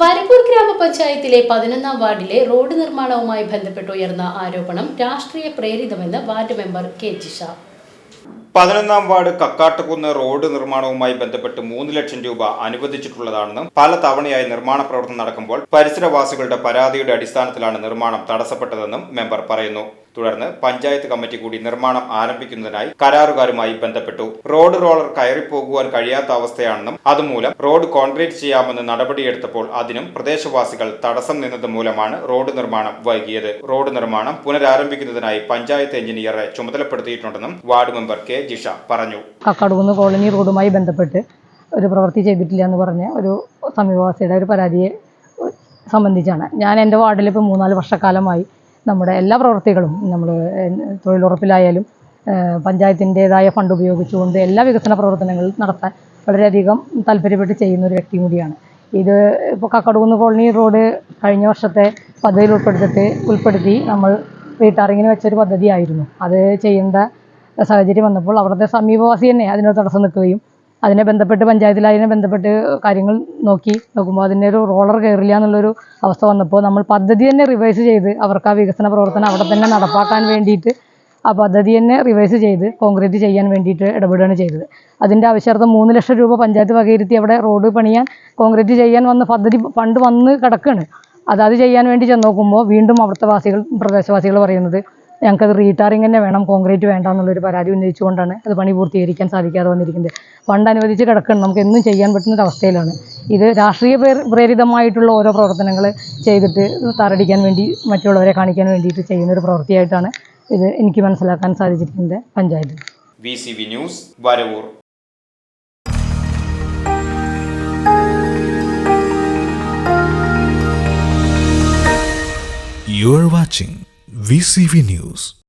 വരപ്പൂർ ഗ്രാമപഞ്ചായത്തിലെ പതിനൊന്നാം വാർഡിലെ റോഡ് നിർമ്മാണവുമായി ബന്ധപ്പെട്ട് ഉയർന്ന ആരോപണം രാഷ്ട്രീയ പ്രേരിതമെന്ന് വാർഡ് മെമ്പർ കെ ജിഷ പതിനൊന്നാം വാർഡ് കക്കാട്ടുകുന്ന് റോഡ് നിർമ്മാണവുമായി ബന്ധപ്പെട്ട് മൂന്ന് ലക്ഷം രൂപ അനുവദിച്ചിട്ടുള്ളതാണെന്നും പല തവണയായി നിർമ്മാണ പ്രവർത്തനം നടക്കുമ്പോൾ പരിസരവാസികളുടെ പരാതിയുടെ അടിസ്ഥാനത്തിലാണ് നിർമ്മാണം തടസ്സപ്പെട്ടതെന്നും മെമ്പർ പറയുന്നു. തുടർന്ന് പഞ്ചായത്ത് കമ്മിറ്റി കൂടി നിർമ്മാണം ആരംഭിക്കുന്നതിനായി കരാറുകാരുമായി ബന്ധപ്പെട്ടു. റോഡ് റോളർ കയറിപ്പോകുവാൻ കഴിയാത്ത അവസ്ഥയാണെന്നും അതുമൂലം റോഡ് കോൺക്രീറ്റ് ചെയ്യാമെന്ന് നടപടിയെടുത്തപ്പോൾ അതിനും പ്രദേശവാസികൾ തടസ്സം നിന്നത് മൂലമാണ് റോഡ് നിർമ്മാണം വൈകിയത്. റോഡ് നിർമ്മാണം പുനരാരംഭിക്കുന്നതിനായി പഞ്ചായത്ത് എഞ്ചിനീയറെ ചുമതലപ്പെടുത്തിയിട്ടുണ്ടെന്നും വാർഡ് മെമ്പർ കെ ജിഷ പറഞ്ഞു. കക്കാടുകുന്ന് കോളനി റോഡുമായി ബന്ധപ്പെട്ട് ഒരു പ്രവൃത്തി ചെയ്തിട്ടില്ല എന്ന് പറഞ്ഞ ഒരു സമീപവാസിയുടെ ഒരു പരാതിയെ സംബന്ധിച്ചാണ്. ഞാൻ എന്റെ വാർഡിൽ ഇപ്പോൾ മൂന്നാൽ വർഷക്കാലമായി നമ്മുടെ എല്ലാ പ്രവൃത്തികളും നമ്മൾ തൊഴിലുറപ്പിലായാലും പഞ്ചായത്തിന്റെതായ ഫണ്ട് ഉപയോഗിച്ചുകൊണ്ട് എല്ലാ വികസന പ്രവർത്തനങ്ങളും നടത്താൻ വളരെയധികം താല്പര്യപ്പെട്ട് ചെയ്യുന്ന ഒരു വ്യക്തി കൂടിയാണ്. ഇത് ഇപ്പോൾ കക്കടുകുന്ന് കോളനി റോഡ് കഴിഞ്ഞ വർഷത്തെ പദ്ധതിയിൽ ഉൾപ്പെടുത്തിയിട്ട് ഉൾപ്പെടുത്തി നമ്മൾ റീടാറിങ്ങിന് വെച്ചൊരു പദ്ധതിയായിരുന്നു. അത് ചെയ്യേണ്ട സാഹചര്യം വന്നപ്പോൾ അവിടുത്തെ സമീപവാസി തന്നെ അതിനൊരു തടസ്സം നിൽക്കുകയും അതിനെ ബന്ധപ്പെട്ട് പഞ്ചായത്തിൽ അതിനെ ബന്ധപ്പെട്ട് കാര്യങ്ങൾ നോക്കി നോക്കുമ്പോൾ അതിന്റെ ഒരു റോളർ കയറില്ല എന്നുള്ളൊരു അവസ്ഥ വന്നപ്പോൾ നമ്മൾ പദ്ധതി തന്നെ റിവൈസ് ചെയ്ത് അവർക്ക് ആ വികസന പ്രവർത്തനം അവിടെ തന്നെ നടപ്പാക്കാൻ വേണ്ടിയിട്ട് ആ പദ്ധതി തന്നെ റിവൈസ് ചെയ്ത് കോൺക്രീറ്റ് ചെയ്യാൻ വേണ്ടിയിട്ട് ഇടപെടുകയാണ് ചെയ്തത്. അതിന്റെ ആവശ്യാർത്ഥം മൂന്ന് ലക്ഷം രൂപ പഞ്ചായത്ത് വകയിരുത്തി അവിടെ റോഡ് പണിയാൻ കോൺക്രീറ്റ് ചെയ്യാൻ വന്ന പദ്ധതി ഫണ്ട് വന്ന് കിടക്കുകയാണ് അത് അത് ചെയ്യാൻ വേണ്ടി ചെന്ന് നോക്കുമ്പോൾ വീണ്ടും അവിടുത്തെ വാസികൾ പ്രദേശവാസികൾ പറയുന്നത് ഞങ്ങൾക്കത് റീടാറിങ് തന്നെ വേണം കോൺക്രീറ്റ് വേണ്ട എന്നുള്ളൊരു പരാതി ഉന്നയിച്ചുകൊണ്ടാണ് അത് പണി പൂർത്തീകരിക്കാൻ സാധിക്കാതെ വന്നിരിക്കുന്നത്. ഫണ്ട് അനുവദിച്ച് കിടക്കണം നമുക്ക് എന്നും ചെയ്യാൻ പറ്റുന്ന ഒരു അവസ്ഥയിലാണ്. ഇത് രാഷ്ട്രീയ പ്രേരിതമായിട്ടുള്ള ഓരോ പ്രവർത്തനങ്ങൾ ചെയ്തിട്ട് താറടിക്കാൻ വേണ്ടി മറ്റുള്ളവരെ കാണിക്കാൻ വേണ്ടിയിട്ട് ചെയ്യുന്ന ഒരു പ്രവൃത്തിയായിട്ടാണ് ഇത് എനിക്ക് മനസ്സിലാക്കാൻ സാധിച്ചിരിക്കുന്നത് panchayat. V C V news Varavoor. You're watching VCV News.